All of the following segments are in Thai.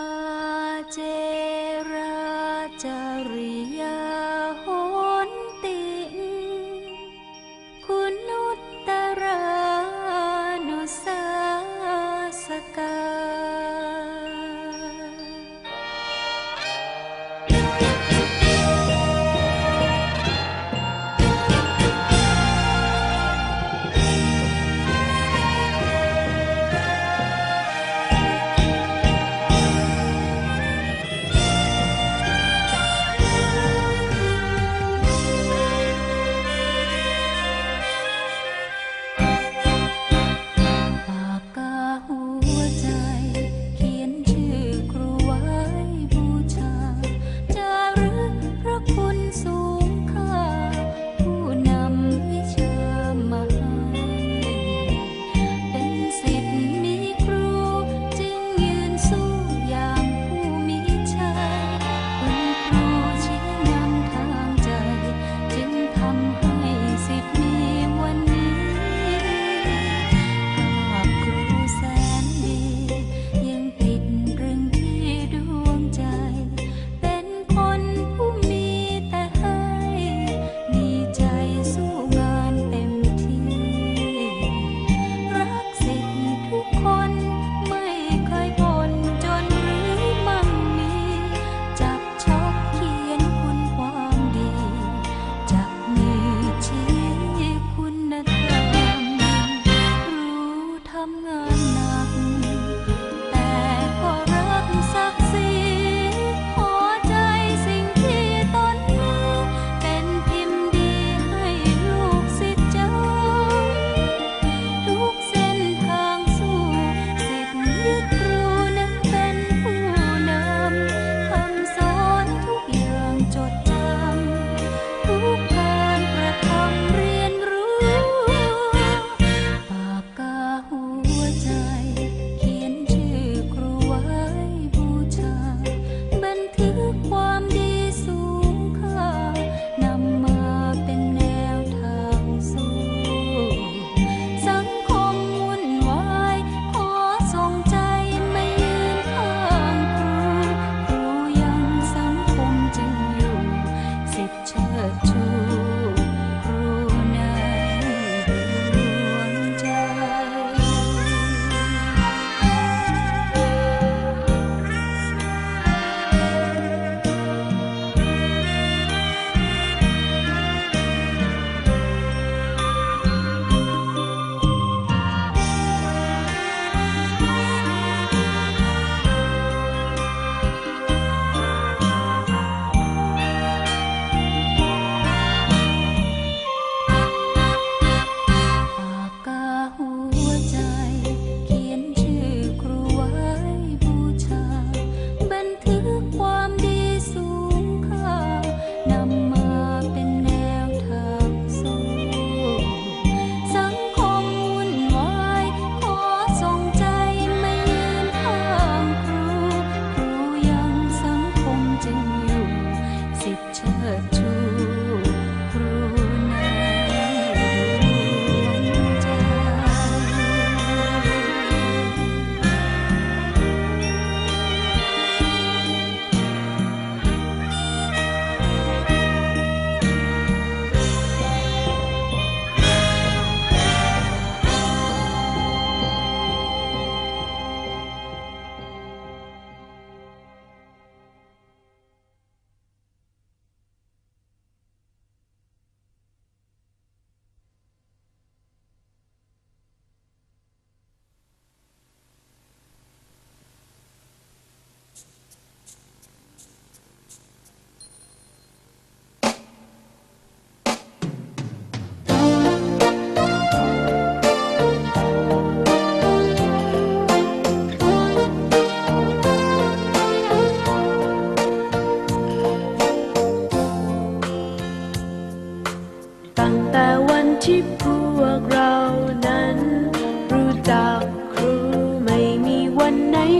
อาเจราจริย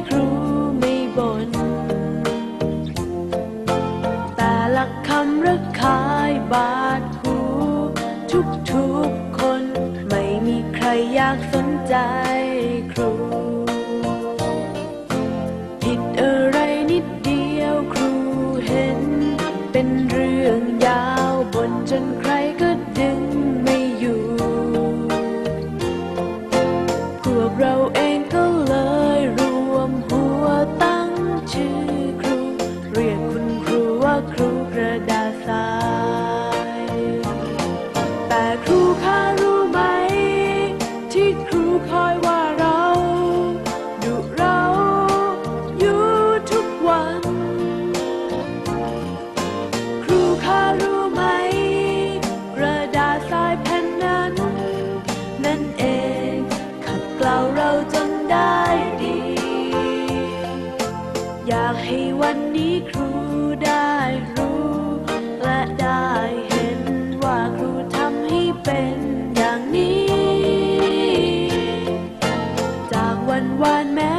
ครูไม่บน่นแต่ละคำรักคายบาดหู ทุกๆคน ไม่มีใครอยากสนใจ จนได้ดี อยากให้วันนี้ครูได้รู้ และได้เห็นว่าครูทำให้เป็นอย่างนี้ จากวันวานแม้